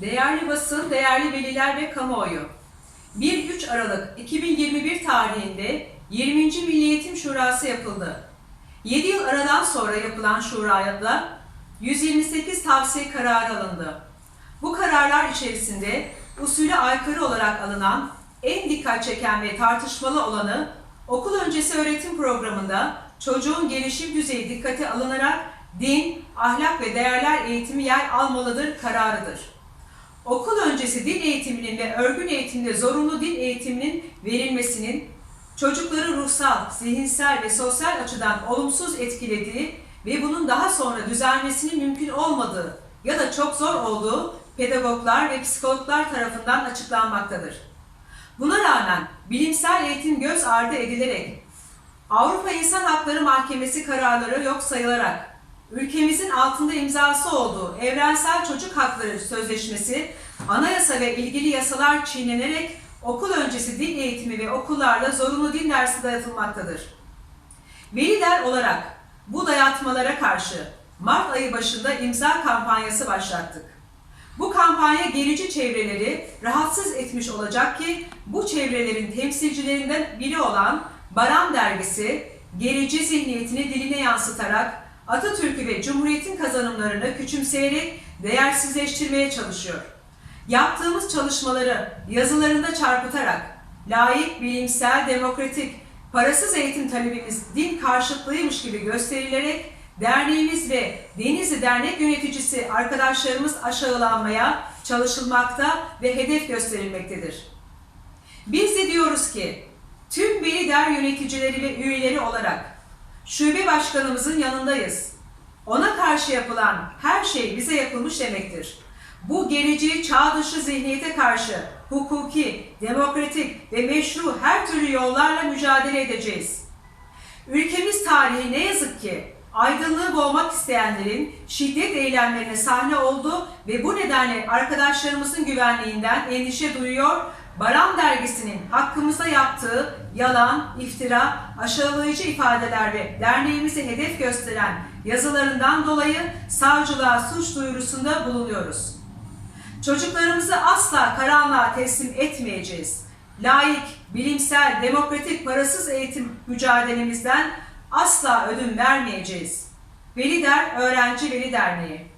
Değerli basın, değerli veliler ve kamuoyu. 1-3 Aralık 2021 tarihinde 20. Milli Eğitim Şurası yapıldı. 7 yıl aradan sonra yapılan şurayla 128 tavsiye kararı alındı. Bu kararlar içerisinde usule aykırı olarak alınan en dikkat çeken ve tartışmalı olanı okul öncesi öğretim programında çocuğun gelişim düzeyi dikkate alınarak din, ahlak ve değerler eğitimi yer almalıdır kararıdır. Okul öncesi dil eğitiminin ve örgün eğitimde zorunlu dil eğitiminin verilmesinin çocukları ruhsal, zihinsel ve sosyal açıdan olumsuz etkilediği ve bunun daha sonra düzelmesinin mümkün olmadığı ya da çok zor olduğu pedagoglar ve psikologlar tarafından açıklanmaktadır. Buna rağmen bilimsel eğitim göz ardı edilerek Avrupa İnsan Hakları Mahkemesi kararları yok sayılarak ülkemizin altında imzası olduğu Evrensel Çocuk Hakları Sözleşmesi, anayasa ve ilgili yasalar çiğnenerek okul öncesi dil eğitimi ve okullarda zorunlu dil dersi dayatılmaktadır. Veliler olarak bu dayatmalara karşı Mart ayı başında imza kampanyası başlattık. Bu kampanya gerici çevreleri rahatsız etmiş olacak ki bu çevrelerin temsilcilerinden biri olan Baran Dergisi gerici zihniyetini diline yansıtarak Atatürk'ü ve Cumhuriyet'in kazanımlarını küçümseyerek değersizleştirmeye çalışıyor. Yaptığımız çalışmaları yazılarında çarpıtarak layık, bilimsel, demokratik, parasız eğitim talebimiz din karşıtlığıymış gibi gösterilerek derneğimiz ve Denizli Dernek yöneticisi arkadaşlarımız aşağılanmaya çalışılmakta ve hedef gösterilmektedir. Biz de diyoruz ki tüm Veli Der yöneticileri ve üyeleri olarak şube başkanımızın yanındayız. Ona karşı yapılan her şey bize yapılmış demektir. Bu gerici, çağ dışı zihniyete karşı hukuki, demokratik ve meşru her türlü yollarla mücadele edeceğiz. Ülkemiz tarihi ne yazık ki aydınlığı boğmak isteyenlerin şiddet eylemlerine sahne oldu ve bu nedenle arkadaşlarımızın güvenliğinden endişe duyuyor. Baran dergisinin hakkımızda yaptığı yalan, iftira, aşağılayıcı ifadeler ve derneğimizi hedef gösteren yazılarından dolayı savcılığa suç duyurusunda bulunuyoruz. Çocuklarımızı asla karanlığa teslim etmeyeceğiz. Layık, bilimsel, demokratik, parasız eğitim mücadelemizden asla ödün vermeyeceğiz. Veli Der Öğrenci Veli Derneği